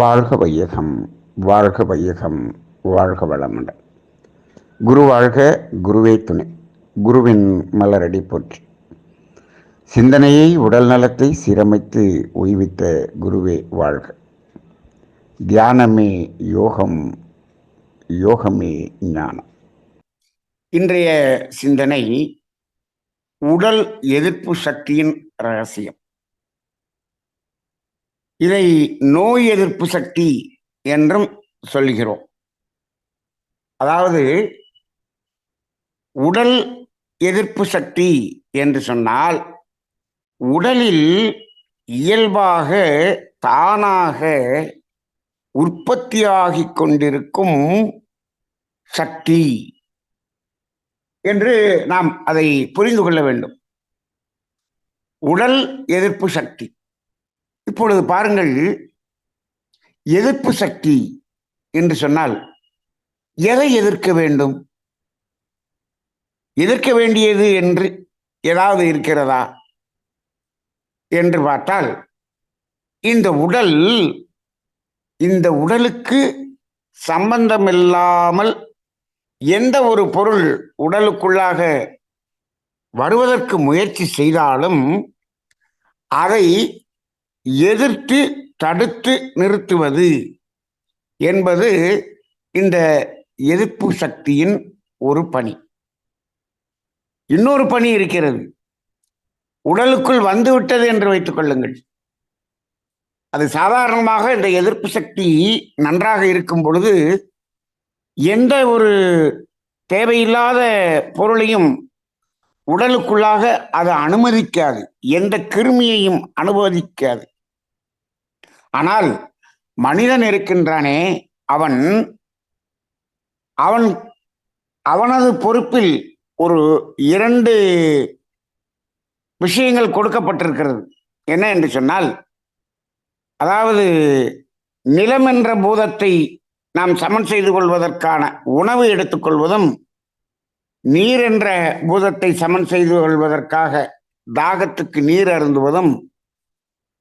வாழ்க வையகம் வாழ்க வையகம் வாழ்க வளமுடன். குரு வாழ்க குருவே துணை. குருவின் மலரடி போற்றி. சிந்தனையை உடல் நலத்தை சீரமைத்து ஓய்வித்த குருவே வாழ்க. தியானமே யோகம் யோகமே ஞானம். இன்றைய சிந்தனை உடல் எதிர்ப்பு சக்தியின் ரகசியம். இதை நோய் எதிர்ப்பு சக்தி என்றும் சொல்கிறோம் அதாவது உடல் எதிர்ப்பு சக்தி என்று சொன்னால் உடலில் இயல்பாக தானாக உற்பத்தியாகிக் கொண்டிருக்கும் சக்தி என்று நாம் அதை புரிந்து கொள்ள வேண்டும். உடல் எதிர்ப்பு சக்தி. இப்பொழுது பாருங்கள் எதிர்ப்பு சக்தி என்று சொன்னால் எதை எதிர்க்க வேண்டும்? எதிர்க்க வேண்டியது என்று ஏதாவது இருக்கிறதா? என்று பார்த்தால் இந்த உடல் இந்த உடலுக்கு சம்பந்தமில்லாமல் எந்த ஒரு பொருள் உடலுக்குள்ளாக வருவதற்கு முயற்சி செய்தாலும் அதை எதிர்த்து தடுத்து நிறுத்துவது என்பது இந்த எதிர்ப்பு சக்தியின் ஒரு பணி. இன்னொரு பணி இருக்கிறது. உடலுக்குள் வந்துவிட்டது என்று வைத்துக் கொள்ளுங்கள். அது சாதாரணமாக இந்த எதிர்ப்பு சக்தி நன்றாக இருக்கும் பொழுது எந்த ஒரு தேவையில்லாத பொருளையும் உடலுக்குள்ளாக அது அனுமதிக்காது. எந்த கிருமியையும் அனுமதிக்காது ஆனால் மனிதன் இருக்கின்றானே அவன் அவன் அவனது பொறுப்பில் ஒரு இரண்டு விஷயங்கள் கொடுக்கப்பட்டிருக்கிறது. என்ன என்று சொன்னால் அதாவது நிலம் என்ற பூதத்தை நாம் சமன் செய்து கொள்வதற்கான உணவு எடுத்துக்கொள்வதும் நீர் என்ற பூதத்தை சமன் செய்து கொள்வதற்காக தாகத்துக்கு நீர் அருந்துவதும்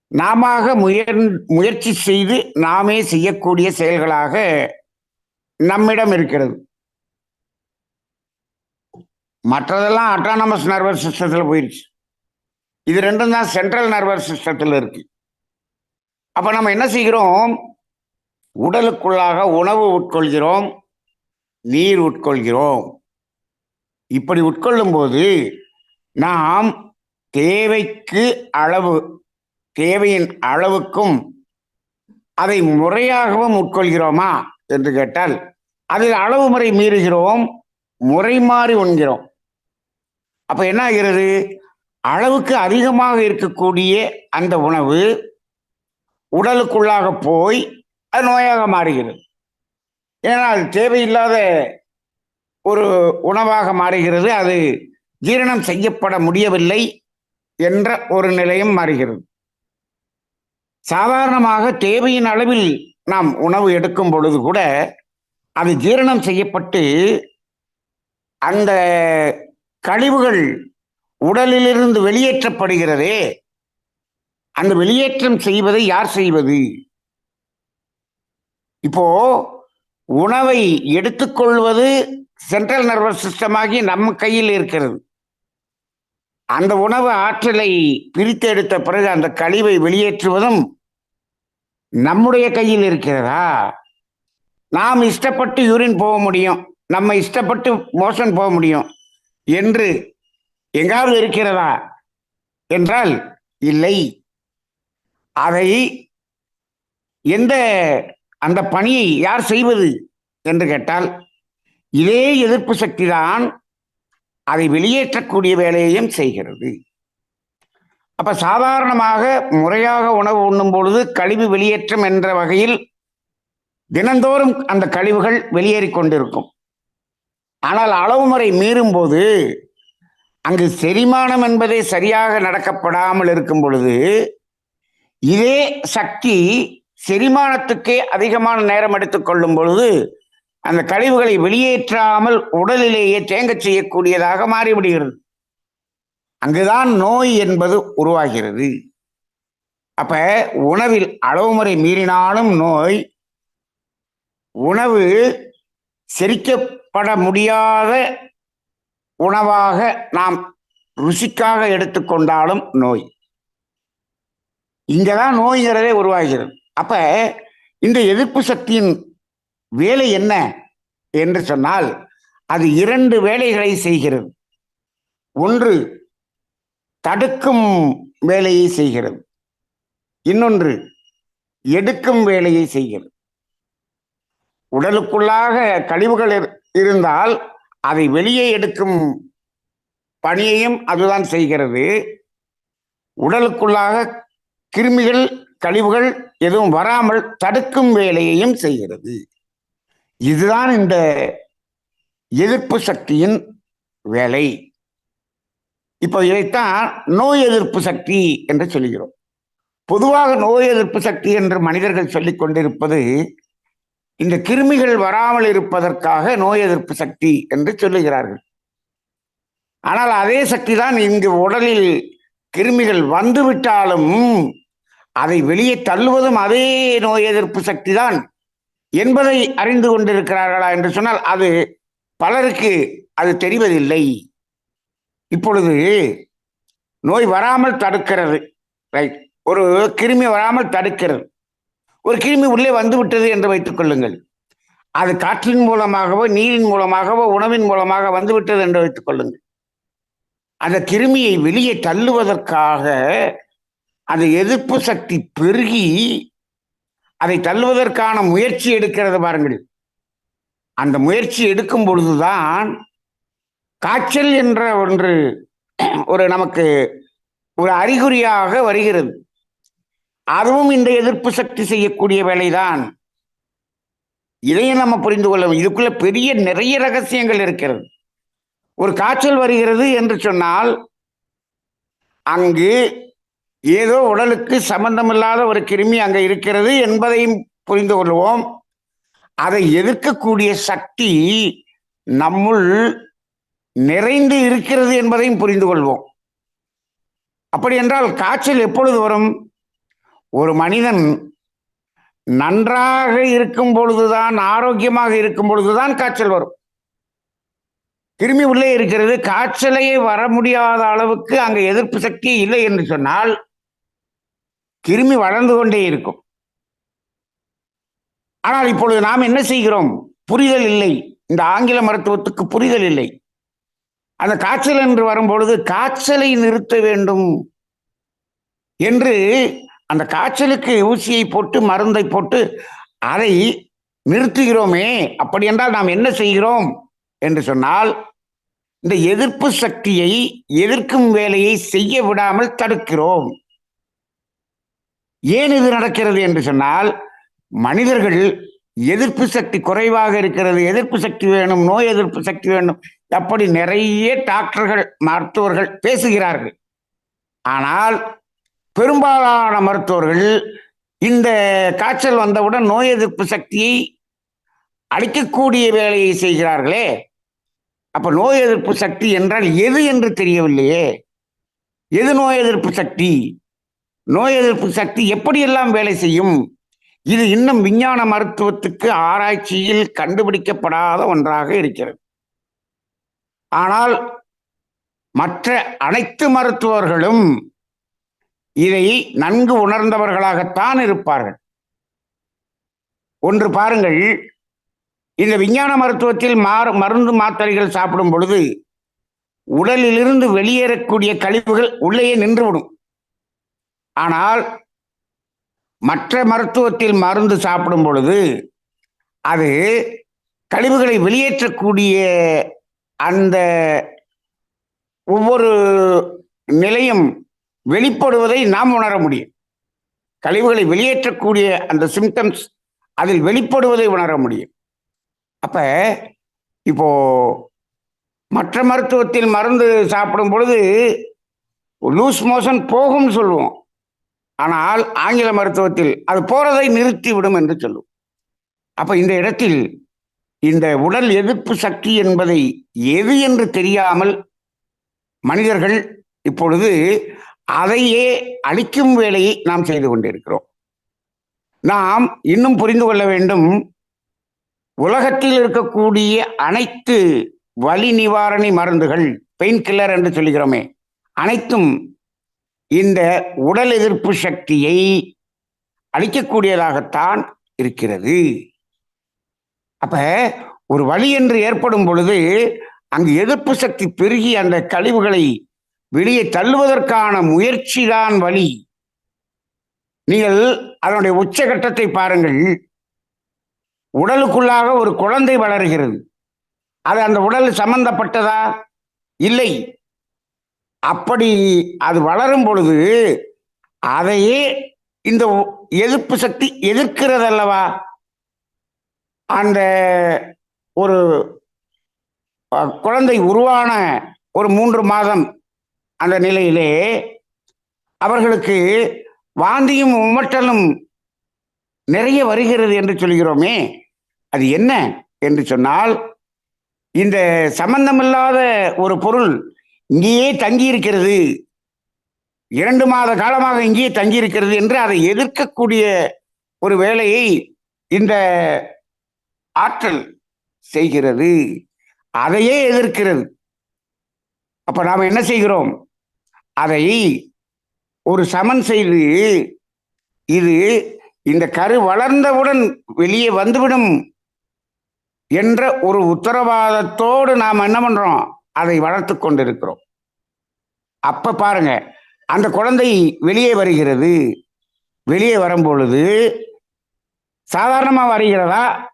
நாம முயற் முயற்சி செய்து நாமே செய்யக்கூடிய செயல்களாக நம்மிடம் இருக்கிறது. மற்றதெல்லாம் அட்டானமஸ் நர்வஸ் சிஸ்டத்தில் போயிடுச்சு இது ரெண்டும் தான் சென்ட்ரல் நர்வஸ் சிஸ்டத்தில் இருக்கு. அப்போ நம்ம என்ன செய்கிறோம்? உடலுக்குள்ளாக உணவு உட்கொள்கிறோம் நீர் உட்கொள்கிறோம். இப்படி உட்கொள்ளும் போது நாம் தேவைக்கு அளவு தேவையின் அளவுக்கும் அதை முறையாகவும் உட்கொள்கிறோமா என்று கேட்டால் அதில் அளவு முறை மீறுகிறோம் முறை மாறி உண்கிறோம். அப்ப என்ன ஆகிறது? அளவுக்கு அதிகமாக இருக்கக்கூடிய அந்த உணவு உடலுக்குள்ளாக போய் அது நோயாக மாறுகிறது. ஏன்னா அது தேவையில்லாத ஒரு உணவாக மாறுகிறது. அது ஜீரணம் செய்யப்பட முடியவில்லை என்ற ஒரு நிலையும் மாறுகிறது. சாதாரணமாக தேவையின் அளவில் நாம் உணவு எடுக்கும் பொழுது கூட அது ஜீரணம் செய்யப்பட்டு அந்த கழிவுகள் உடலிலிருந்து வெளியேற்றப்படுகிறதே அந்த வெளியேற்றம் செய்வதை யார் செய்வது? இப்போ உணவை எடுத்துக்கொள்வது சென்ட்ரல் நர்வஸ் சிஸ்டமாகி நம்ம கையில் இருக்கிறது. அந்த உணவு ஆற்றலை பிரித்து எடுத்த பிறகு அந்த கழிவை வெளியேற்றுவதும் நம்முடைய கையில் இருக்கிறதா? நாம் இஷ்டப்பட்டு யூரின் போக முடியும். நம்ம இஷ்டப்பட்டு மோஷன் போக முடியும். என்று எங்காவது இருக்கிறதா? என்றால் இல்லை. அதை எந்த அந்த பணியை யார் செய்வது? என்று கேட்டால் இதே எதிர்ப்பு சக்தி தான் அதை வெளியேற்றக்கூடிய வேலையையும் செய்கிறது. அப்ப சாதாரணமாக முறையாக உணவு உண்ணும் பொழுது கழிவு வெளியேற்றம் என்ற வகையில் தினந்தோறும் அந்த கழிவுகள் வெளியேறி கொண்டிருக்கும். ஆனால் அளவு முறை மீறும் போது அங்கு செரிமானம் என்பதே சரியாக நடக்கப்படாமல் இருக்கும் பொழுது இதே சக்தி செரிமானத்துக்கே அதிகமான நேரம் எடுத்துக்கொள்ளும் பொழுது அந்த கழிவுகளை வெளியேற்றாமல் உடலிலேயே தேங்கச் செய்யக்கூடியதாக மாறிவிடுகிறது. அங்குதான் நோய் என்பது உருவாகிறது. அப்ப உணவில் அளவுமுறை மீறினாலும் நோய் உணவு செரிக்கப்பட முடியாத உணவாக நாம் ருசிக்காக எடுத்துக்கொண்டாலும் நோய். இங்கதான் நோய்கிறதே உருவாகிறது. அப்ப இந்த எதிர்ப்பு சக்தியின் வேலை என்ன என்று சொன்னால் அது இரண்டு வேலைகளை செய்கிறது. ஒன்று தடுக்கும் வேலையை செய்கிறது. இன்னொன்று எடுக்கும் வேலையை செய்கிறது. உடலுக்குள்ளாக கழிவுகள் இரு- இருந்தால் அதை வெளியே எடுக்கும் பணியையும் அதுதான் செய்கிறது. உடலுக்குள்ளாக கிருமிகள் கழிவுகள் எதுவும் வராமல் தடுக்கும் வேலையையும் செய்கிறது. இதுதான் இந்த எதிர்ப்பு சக்தியின் வேலை. இப்போ இதைத்தான் நோய் எதிர்ப்பு சக்தி என்று சொல்கிறோம் பொதுவாக நோய் எதிர்ப்பு சக்தி என்று மனிதர்கள் சொல்லிக் கொண்டிருப்பது இந்த கிருமிகள் வராமல் இருப்பதற்காக நோய் எதிர்ப்பு சக்தி என்று சொல்லுகிறார்கள். ஆனால் அதே சக்தி தான் இங்கு உடலில் கிருமிகள் வந்துவிட்டாலும் அதை வெளியே தள்ளுவதும் அதே நோய் எதிர்ப்பு சக்தி தான் என்பதை அறிந்து கொண்டிருக்கிறார்களா என்று சொன்னால் அது பலருக்கு அது தெரிவதில்லை. இப்பொழுது நோய் வராமல் தடுக்கிறது. ரைட் ஒரு கிருமி வராமல் தடுக்கிறது. ஒரு கிருமி உள்ளே வந்து விட்டது என்று வைத்துக் கொள்ளுங்கள். அது காற்றின் மூலமாகவோ நீரின் மூலமாகவோ உணவின் மூலமாக வந்து விட்டது என்று வைத்துக் கொள்ளுங்கள். அந்த கிருமியை வெளியே தள்ளுவதற்காக அந்த எதிர்ப்பு சக்தி பெருகி அதை தள்ளுவதற்கான முயற்சி எடுக்கிறது பாருங்கள். அந்த முயற்சி எடுக்கும் பொழுதுதான் காய்ச்சல் என்ற ஒன்று ஒரு நமக்கு ஒரு அறிகுறியாக வருகிறது. அதுவும் இந்த எதிர்ப்பு சக்தி செய்யக்கூடிய வேலைதான். இதையும் நம்ம புரிந்து கொள்ள இதுக்குள்ள பெரிய நிறைய ரகசியங்கள் இருக்கிறது. ஒரு காய்ச்சல் வருகிறது என்று சொன்னால் அங்கு ஏதோ உடலுக்கு சம்பந்தமில்லாத ஒரு கிருமி அங்கே இருக்கிறது என்பதையும் புரிந்து கொள்வோம். அதை எதிர்க்கக்கூடிய சக்தி நம்முள் நிறைந்து இருக்கிறது என்பதையும் புரிந்து கொள்வோம். அப்படி என்றால் காய்ச்சல் எப்பொழுது வரும்? ஒரு மனிதன் நன்றாக இருக்கும் பொழுதுதான் ஆரோக்கியமாக இருக்கும் பொழுதுதான் காய்ச்சல் வரும். கிருமி உள்ளே இருக்கிறது. காய்ச்சலையே வர முடியாத அளவுக்கு அங்கே எதிர்ப்பு சக்தி இல்லை என்று சொன்னால் கிருமி வளர்ந்து கொண்டே இருக்கும். ஆனால் இப்பொழுது நாம் என்ன செய்கிறோம்? புரிதல் இல்லை. இந்த ஆங்கில மருத்துவத்துக்கு புரிதல் இல்லை. அந்த காய்ச்சல் என்று வரும்பொழுது காய்ச்சலை நிறுத்த வேண்டும் என்று அந்த காய்ச்சலுக்கு ஊசியை போட்டு மருந்தை போட்டு அதை நிறுத்துகிறோமே. அப்படி என்றால் நாம் என்ன செய்கிறோம்? என்று சொன்னால் இந்த எதிர்ப்பு சக்தியை எதிர்க்கும் வேலையை செய்ய விடாமல் தடுக்கிறோம். ஏன் இது நடக்கிறது என்று சொன்னால் மனிதர்கள் எதிர்ப்பு சக்தி குறைவாக இருக்கிறது எதிர்ப்பு சக்தி வேணும் நோய் எதிர்ப்பு சக்தி வேணும் அப்படி நிறைய டாக்டர்கள் மருத்துவர்கள் பேசுகிறார்கள். ஆனால் பெரும்பாலான மருத்துவர்கள் இந்த காய்ச்சல் வந்தவுடன் நோய் எதிர்ப்பு சக்தியை அளிக்கக்கூடிய வேலையை செய்கிறார்களே. அப்ப நோய் எதிர்ப்பு சக்தி என்றால் எது என்று தெரியவில்லையே. எது நோய் எதிர்ப்பு சக்தி? நோய் எதிர்ப்பு சக்தி எப்படியெல்லாம் வேலை செய்யும்? இது இன்னும் விஞ்ஞான மருத்துவத்துக்கு ஆராய்ச்சியில் கண்டுபிடிக்கப்படாத ஒன்றாக இருக்கிறது. ஆனால் மற்ற அனைத்து மருத்துவர்களும் இதை நன்கு உணர்ந்தவர்களாகத்தான் இருப்பார்கள். ஒன்று பாருங்கள். இந்த விஞ்ஞான மருத்துவத்தில் மாறு மருந்து மாத்திரைகள் சாப்பிடும் பொழுது உடலிலிருந்து வெளியேறக்கூடிய கழிவுகள் உள்ளேயே நின்றுவிடும். ஆனால் மற்ற மருத்துவத்தில் மருந்து சாப்பிடும் பொழுது அது கழிவுகளை வெளியேற்றக்கூடிய அந்த ஒவ்வொரு நிலையும் வெளிப்படுவதை நாம் உணர முடியும். கழிவுகளை வெளியேற்றக்கூடிய அந்த சிம்டம்ஸ் அதில் வெளிப்படுவதை உணர முடியும். அப்ப இப்போ மற்ற மருத்துவத்தில் மருந்து சாப்பிடும் பொழுது லூஸ் மோஷன் போகும்னு சொல்லுவோம். ஆனால் ஆங்கில மருத்துவத்தில் அது போறதை நிறுத்திவிடும் என்று சொல்லும். அப்ப இந்த இடத்தில் இந்த உடல் எதிர்ப்பு சக்தி என்பதை எது என்று தெரியாமல் மனிதர்கள் இப்பொழுது அதையே அழிக்கும் வேலையை நாம் செய்து கொண்டிருக்கிறோம். நாம் இன்னும் புரிந்து கொள்ள வேண்டும் உலகத்தில் இருக்கக்கூடிய அனைத்து வலி நிவாரணி மருந்துகள் பெயின் கில்லர் என்று சொல்லுகிறோமே அனைத்தும் இந்த உடல் எதிர்ப்பு சக்தியை அளிக்கக்கூடியதாகத்தான் இருக்கிறது. அப்ப ஒரு வழி என்று ஏற்படும் பொழுது அங்கு எதிர்ப்பு சக்தி பெருகி அந்த கழிவுகளை வெளியே தள்ளுவதற்கான முயற்சி தான் வழி நீங்கள் அதனுடைய உச்சகட்டத்தை பாருங்கள். உடலுக்குள்ளாக ஒரு குழந்தை வளர்கிறது. அது அந்த உடல் சம்பந்தப்பட்டதா? இல்லை. அப்படி அது வளரும் பொழுது அதையே இந்த எதிர்ப்பு சக்தி எதிர்க்கிறது அல்லவா அந்த ஒரு குழந்தை உருவான ஒரு மூன்று மாதம் அந்த நிலையிலே அவர்களுக்கு வாந்தியும் உமட்டலும் நிறைய வருகிறது என்று சொல்கிறோமே. அது என்ன? என்று சொன்னால் இந்த சம்பந்தமில்லாத ஒரு பொருள் இங்கேயே தங்கி இருக்கிறது இரண்டு மாத காலமாக இங்கேயே தங்கி இருக்கிறது என்று அதை எதிர்க்கக்கூடிய ஒரு வேலையை இந்த ஆற்றல் செய்கிறது. அதையே எதிர்க்கிறது. அப்ப நாம் என்ன செய்கிறோம்? அதை ஒரு சமன் செய்து இது இந்த கரு வளர்ந்தவுடன் வெளியே வந்துவிடும் என்ற ஒரு உத்தரவாதத்தோடு நாம் என்ன பண்றோம்? அதை வளர்த்து கொண்டிருக்கிறோம். அப்ப பாருங்க அந்த குழந்தை வெளியே வருகிறது. வெளியே வரும்பொழுது சாதாரணமாக சாதாரணமா வருகிறதா?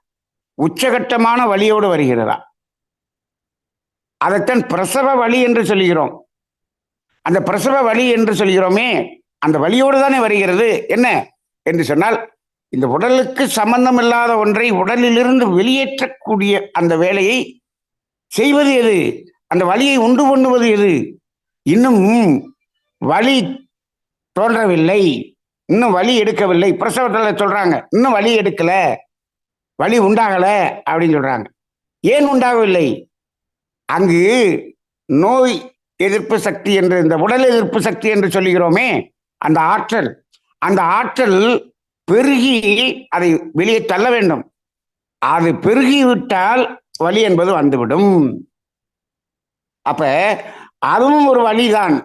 உச்சகட்டமான வலியோடு வருகிறதா? அதைத்தான் பிரசவ வலி என்று சொல்கிறோம் அந்த பிரசவ வலி என்று சொல்கிறோமே அந்த வலியோடு தானே வருகிறது. என்ன? என்று சொன்னால் இந்த உடலுக்கு சம்பந்தம் இல்லாத ஒன்றை உடலிலிருந்து வெளியேற்றக்கூடிய அந்த வேலையை செய்வது எது? அந்த வலியை உண்டு பண்ணுவது எது? இன்னும் வலி தோன்றவில்லை. இன்னும் வலி எடுக்கவில்லை. பிரசவத்தில் சொல்றாங்க இன்னும் வலி எடுக்கல. வலி உண்டாகல அப்படின்னு சொல்றாங்க. ஏன் உண்டாகவில்லை? அங்கு நோய் எதிர்ப்பு சக்தி என்று இந்த உடல் எதிர்ப்பு சக்தி என்று சொல்லுகிறோமே அந்த ஆற்றல். அந்த ஆற்றல் பெருகி அதை வெளியே தள்ள வேண்டும். அது பெருகிவிட்டால் வலி என்பது வந்துவிடும். அப்ப அதுவும் ஒரு வழிதான்.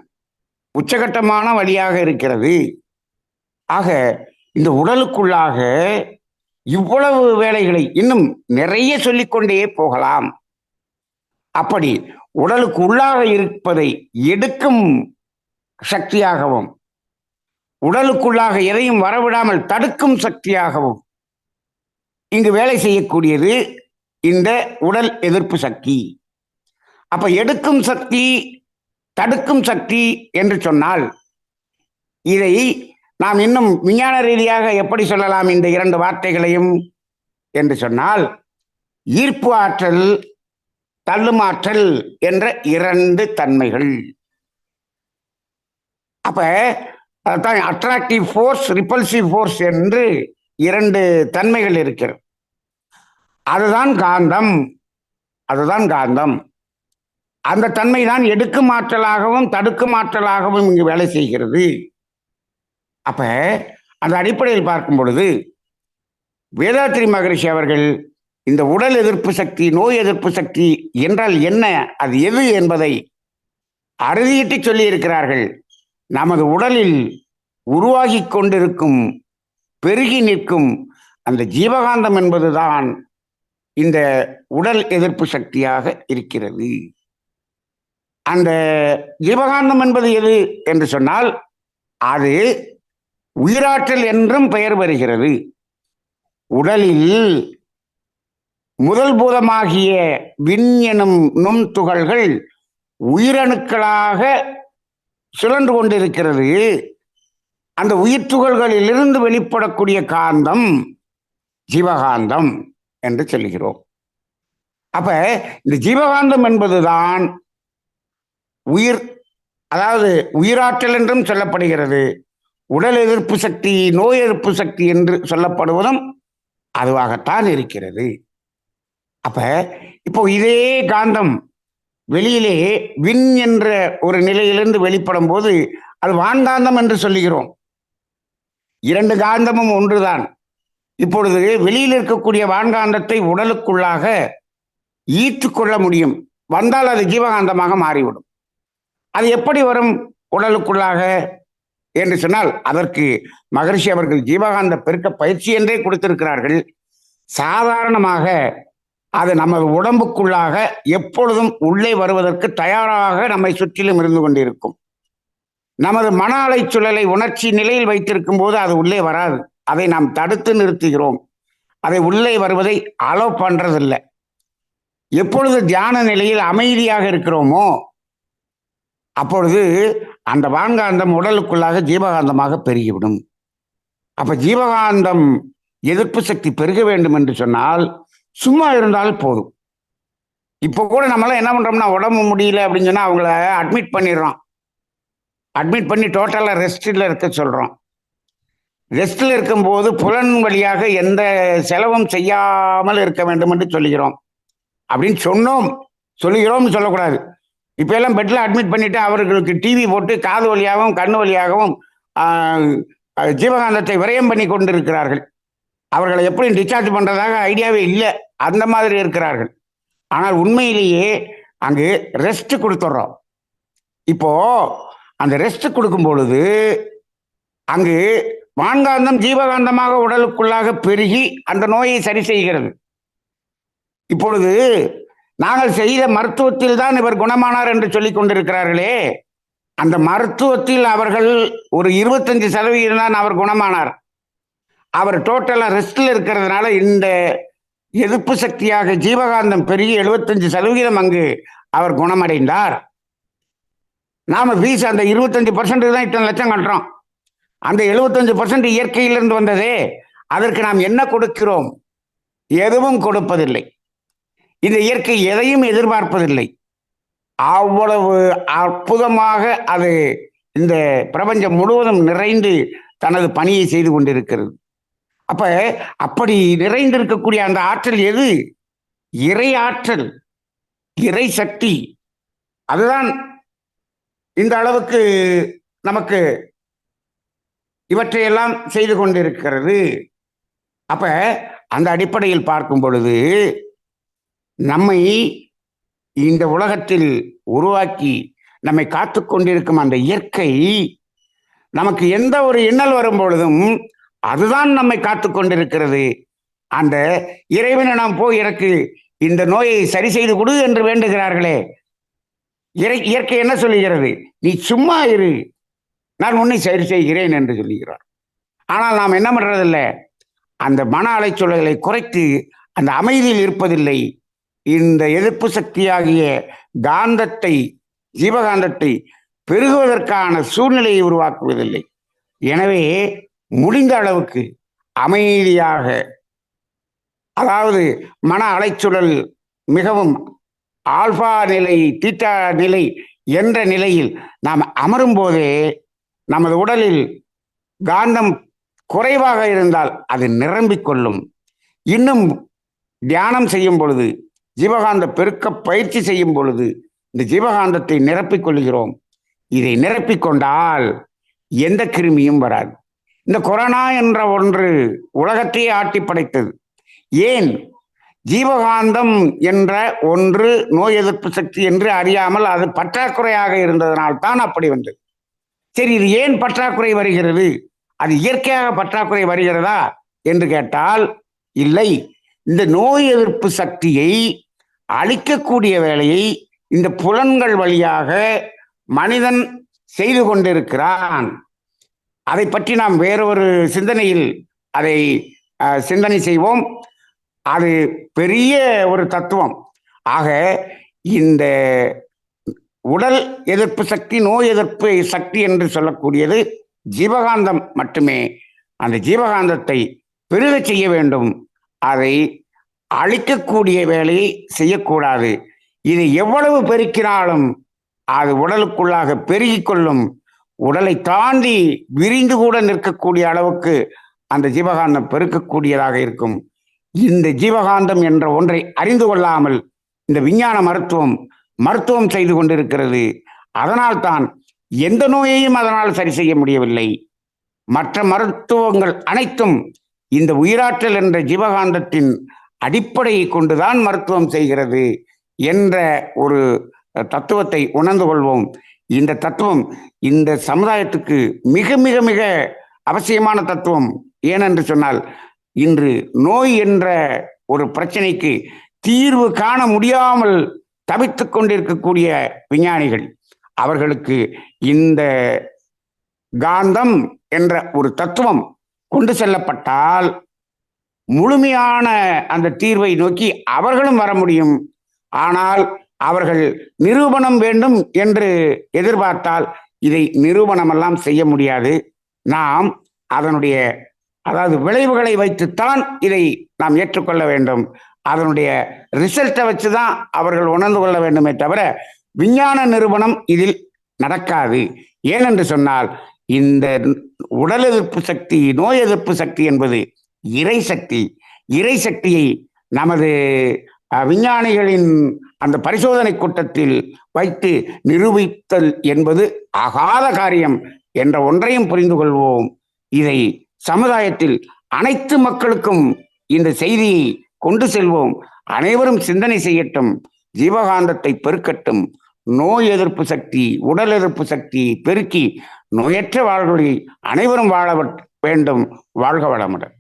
உச்சகட்டமான வழியாக இருக்கிறது. ஆக இந்த உடலுக்குள்ளாக இவ்வளவு வேலைகளை இன்னும் நிறைய சொல்லிக்கொண்டே போகலாம். அப்படி உடலுக்கு உள்ளாக இருப்பதை எடுக்கும் சக்தியாகவும் உடலுக்குள்ளாக எதையும் வரவிடாமல் தடுக்கும் சக்தியாகவும் இங்கு வேலை செய்யக்கூடியது இந்த உடல் எதிர்ப்பு சக்தி. அப்ப எடுக்கும் சக்தி தடுக்கும் சக்தி என்று சொன்னால் இதை நாம் இன்னும் விஞ்ஞான ரீதியாக எப்படி சொல்லலாம் இந்த இரண்டு வார்த்தைகளையும் என்று சொன்னால் ஈர்ப்பு ஆற்றல் தள்ளுமாற்றல் என்ற இரண்டு தன்மைகள். அப்ப அதான் அட்ராக்டிவ் ஃபோர்ஸ் ரிப்பல்சிவ் ஃபோர்ஸ் என்று இரண்டு தன்மைகள் இருக்கிறது. அதுதான் காந்தம். அதுதான் காந்தம். அந்த தன்மை தான் எடுக்கும் ஆற்றலாகவும் தடுக்கும் ஆற்றலாகவும் இங்கு வேலை செய்கிறது. அப்ப அந்த அடிப்படையில் பார்க்கும் பொழுது வேதாத்ரி மகரிஷி அவர்கள் இந்த உடல் எதிர்ப்பு சக்தி நோய் எதிர்ப்பு சக்தி என்றால் என்ன அது எது என்பதை அறுதியிட்டு சொல்லி இருக்கிறார்கள் நமது உடலில் உருவாகி கொண்டிருக்கும் பெருகி நிற்கும் அந்த ஜீவகாந்தம் என்பதுதான் இந்த உடல் எதிர்ப்பு சக்தியாக இருக்கிறது. அந்த ஜீவகாந்தம் என்பது எது என்று சொன்னால் அது உயிராற்றல் என்றும் பெயர் வருகிறது உடலில் முதல் பூதமாகிய விண் எனும் நுண் துகள்கள் உயிரணுக்களாக சுழன்று கொண்டிருக்கிறது. அந்த உயிர் துகள்களிலிருந்து வெளிப்படக்கூடிய காந்தம் ஜீவகாந்தம் என்று சொல்லுகிறோம் அப்ப இந்த ஜீவகாந்தம் என்பதுதான் உயிர் அதாவது உயிராற்றல் என்றும் சொல்லப்படுகிறது. உடல் எதிர்ப்பு சக்தி நோய் எதிர்ப்பு சக்தி என்று சொல்லப்படுவதும் அதுவாகத்தான் இருக்கிறது. அப்ப இப்போ இதே காந்தம் வெளியிலே விண் என்ற ஒரு நிலையிலிருந்து வெளிப்படும் போது அது வான்காந்தம் என்று சொல்லுகிறோம். இரண்டு காந்தமும் ஒன்றுதான். இப்பொழுது வெளியில் இருக்கக்கூடிய வான்காந்தத்தை உடலுக்குள்ளாக ஈற்றுக்கொள்ள முடியும். வந்தால் அது ஜீவகாந்தமாக மாறிவிடும். அது எப்படி வரும் உடலுக்குள்ளாக என்று சொன்னால் அதற்கு மகரிஷி அவர்கள் ஜீவகாந்த பெருக்க பயிற்சி என்றே கொடுத்திருக்கிறார்கள். சாதாரணமாக அது நமது உடம்புக்குள்ளாக எப்பொழுதும் உள்ளே வருவதற்கு தயாராக நம்மை சுற்றிலும் இருந்து கொண்டிருக்கும். நமது மன அலை சுழலை உணர்ச்சி நிலையில் வைத்திருக்கும் போது அது உள்ளே வராது. அதை நாம் தடுத்து நிறுத்துகிறோம். அதை உள்ளே வருவதை அலோ பண்றதில்லை. எப்பொழுது தியான நிலையில் அமைதியாக இருக்கிறோமோ அப்பொழுது அந்த வான்காந்தம் உடலுக்குள்ளாக ஜீவகாந்தமாக பெருகிவிடும். அப்ப ஜீவகாந்தம் எதிர்ப்பு சக்தி பெருக வேண்டும் என்று சொன்னால் சும்மா இருந்தால் போதும். இப்போ கூட நம்மளாம் என்ன பண்றோம்னா உடம்பு முடியல அப்படின்னு சொன்னா அவங்கள அட்மிட் பண்ணிடுறோம். அட்மிட் பண்ணி டோட்டலாக ரெஸ்டில் இருக்க சொல்றோம். ரெஸ்டில் இருக்கும்போது புலன் வழியாக எந்த செலவும் செய்யாமல் இருக்க வேண்டும் என்று சொல்லுகிறோம். அப்படின்னு சொன்னோம். சொல்லுகிறோம்னு சொல்லக்கூடாது. இப்போ எல்லாம் பெட்டில் அட்மிட் பண்ணிட்டு அவர்களுக்கு டிவி போட்டு காது வழியாகவும் கண் வழியாகவும் ஜீவகாந்தத்தை விரயம் பண்ணி கொண்டிருக்கிறார்கள். அவர்களை எப்படி டிஸ்சார்ஜ் பண்ணுறதாக ஐடியாவே இல்லை. அந்த மாதிரி இருக்கிறார்கள். ஆனால் உண்மையிலேயே அங்கு ரெஸ்ட் கொடுத்துட்றோம். இப்போ அந்த ரெஸ்ட் கொடுக்கும் பொழுது அங்கு வான்காந்தம் ஜீவகாந்தமாக உடலுக்குள்ளாக பெருகி அந்த நோயை சரி செய்கிறது. இப்பொழுது நாங்கள் செய்த மருத்துவத்தில் தான் இவர் குணமானார் என்று சொல்லிக் கொண்டிருக்கிறார்களே. அந்த மருத்துவத்தில் அவர்கள் ஒரு இருபத்தஞ்சு சதவீதம் தான் அவர் குணமானார். அவர் டோட்டலாக ரெஸ்டில் இருக்கிறதுனால இந்த எதிர்ப்பு சக்தியாக ஜீவகாந்தம் பெருகி எழுபத்தஞ்சு சதவிகிதம் அங்கு அவர் குணமடைந்தார். நாம ஃபீஸ் அந்த இருபத்தஞ்சு பர்சன்ட் தான் இத்தனை லட்சம் கட்டுறோம். அந்த எழுபத்தஞ்சு பர்சன்ட் இயற்கையிலிருந்து வந்ததே. அதற்கு நாம் என்ன கொடுக்கிறோம்? எதுவும் கொடுப்பதில்லை. இந்த இயற்கை எதையும் எதிர்பார்ப்பதில்லை. அவ்வளவு அற்புதமாக அது இந்த பிரபஞ்சம் முழுவதும் நிறைந்து தனது பணியை செய்து கொண்டிருக்கிறது. அப்ப அப்படி நிறைந்திருக்கக்கூடிய அந்த ஆற்றல் எது? இறை ஆற்றல் இறை சக்தி. அதுதான் இந்த அளவுக்கு நமக்கு இவற்றையெல்லாம் செய்து கொண்டிருக்கிறது. அப்ப அந்த அடிப்படையில் பார்க்கும் பொழுது நம்மை இந்த உலகத்தில் உருவாக்கி நம்மை காத்து கொண்டிருக்கும் அந்த இயற்கை நமக்கு எந்த ஒரு இன்னல் வரும் பொழுதும் அதுதான் நம்மை காத்து கொண்டிருக்கிறது. அந்த இறைவனிடம் போய் எனக்கு இந்த நோயை சரி செய்து கொடு என்று வேண்டுகிறார்களே. இறை இயற்கை என்ன சொல்லுகிறது? நீ சும்மா இரு. நான் உன்னை சரி செய்கிறேன் என்று சொல்லுகிறார். ஆனால் நாம் என்ன பண்றதில்ல? அந்த மன அலைச்சொல்களை குறைத்து அந்த அமைதியில் இருப்பதில்லை. இந்த எதிர்ப்பு சக்தியாகிய காந்தத்தை ஜீவகாந்தத்தை பெருகுவதற்கான சூழ்நிலையை உருவாக்குவதில்லை. எனவே முடிந்த அளவுக்கு அமைதியாக அதாவது மன அலைச்சுழல் மிகவும் ஆல்பா நிலை தீட்டா நிலை என்ற நிலையில் நாம் அமரும் போதே நமது உடலில் காந்தம் குறைவாக இருந்தால் அது நிரம்பிக் கொள்ளும். இன்னும் தியானம் செய்யும் பொழுது ஜீவகாந்த பெருக்க பயிற்சி செய்யும் பொழுது இந்த ஜீவகாந்தத்தை நிரப்பிக் கொள்கிறோம் இதை நிரப்பிக் கொண்டால் எந்த கிருமியும் வராது. இந்த கொரோனா என்ற ஒன்று உலகத்தையே ஆட்டி படைத்தது. ஏன்? ஜீவகாந்தம் என்ற ஒன்று நோய் எதிர்ப்பு சக்தி என்று அறியாமல் அது பற்றாக்குறையாக இருந்ததனால் தான் அப்படி வந்தது. சரி இது ஏன் பற்றாக்குறை வருகிறது? அது இயற்கையாக பற்றாக்குறை வருகிறதா? என்று கேட்டால் இல்லை. இந்த நோய் எதிர்ப்பு சக்தியை அழிக்கக்கூடிய வேலையை இந்த புலன்கள் வழியாக மனிதன் செய்து கொண்டிருக்கிறான். அதை பற்றி நாம் வேறொரு சிந்தனையில் அதை சிந்தனை செய்வோம். அது பெரிய ஒரு தத்துவம். ஆக இந்த உடல் எதிர்ப்பு சக்தி நோய் எதிர்ப்பு சக்தி என்று சொல்லக்கூடியது ஜீவகாந்தம் மட்டுமே. அந்த ஜீவகாந்தத்தை பெருக செய்ய வேண்டும். அதை அழிக்கக்கூடிய வேலையை செய்யக்கூடாது. இது எவ்வளவு பெருக்கினாலும் அது உடலுக்குள்ளாக பெருகி கொள்ளும். உடலை தாண்டி விரிந்து கூட நிற்கக்கூடிய அளவுக்கு அந்த ஜீவகாந்தம் பெருக்கக்கூடியதாக இருக்கும். இந்த ஜீவகாந்தம் என்ற ஒன்றை அறிந்து கொள்ளாமல் இந்த விஞ்ஞான மருத்துவம் மருத்துவம் செய்து கொண்டிருக்கிறது. அதனால் தான் எந்த நோயையும் அதனால் சரி செய்ய முடியவில்லை. மற்ற மருத்துவங்கள் அனைத்தும் இந்த உயிராற்றல் என்ற ஜீவகாந்தத்தின் அடிப்படையை கொண்டுதான் மருத்துவம் செய்கிறது என்ற ஒரு தத்துவத்தை உணர்ந்து கொள்வோம். இந்த தத்துவம் இந்த சமுதாயத்துக்கு மிக மிக மிக அவசியமான தத்துவம். ஏனென்று சொன்னால் இன்று நோய் என்ற ஒரு பிரச்சனைக்கு தீர்வு காண முடியாமல் தவித்து கொண்டிருக்கக்கூடிய விஞ்ஞானிகள் அவர்களுக்கு இந்த காந்தம் என்ற ஒரு தத்துவம் கொண்டு செல்லப்பட்டால் முழுமையான அந்த தீர்வை நோக்கி அவர்களும் வர முடியும். ஆனால் அவர்கள் நிரூபணம் வேண்டும் என்று எதிர்பார்த்தால் இதை நிரூபணமெல்லாம் செய்ய முடியாது. நாம் அதனுடைய அதாவது விளைவுகளை வைத்துத்தான் இதை நாம் ஏற்றுக்கொள்ள வேண்டும். அதனுடைய ரிசல்ட்டை வச்சு தான் அவர்கள் உணர்ந்து கொள்ள வேண்டுமே தவிர விஞ்ஞான நிறுவனம் இதில் நடக்காது. ஏனென்று சொன்னால் இந்த உடல் எதிர்ப்பு சக்தி நோய் எதிர்ப்பு சக்தி என்பது இறை சக்தி இறை சக்தியை நமது விஞ்ஞானிகளின் அந்த பரிசோதனை கூட்டத்தில் வைத்து நிரூபித்தல் என்பது ஆகாத காரியம் என்ற ஒன்றையும் புரிந்து கொள்வோம். இதை சமுதாயத்தில் அனைத்து மக்களுக்கும் இந்த செய்தியை கொண்டு செல்வோம். அனைவரும் சிந்தனை செய்யட்டும் ஜீவகாந்தத்தை பெருக்கட்டும் நோய் எதிர்ப்பு சக்தி உடல் எதிர்ப்பு சக்தி பெருக்கி நோயற்ற வாழ்வுகளில் அனைவரும் வாழ வேண்டும் வாழ்க வளமுடன்.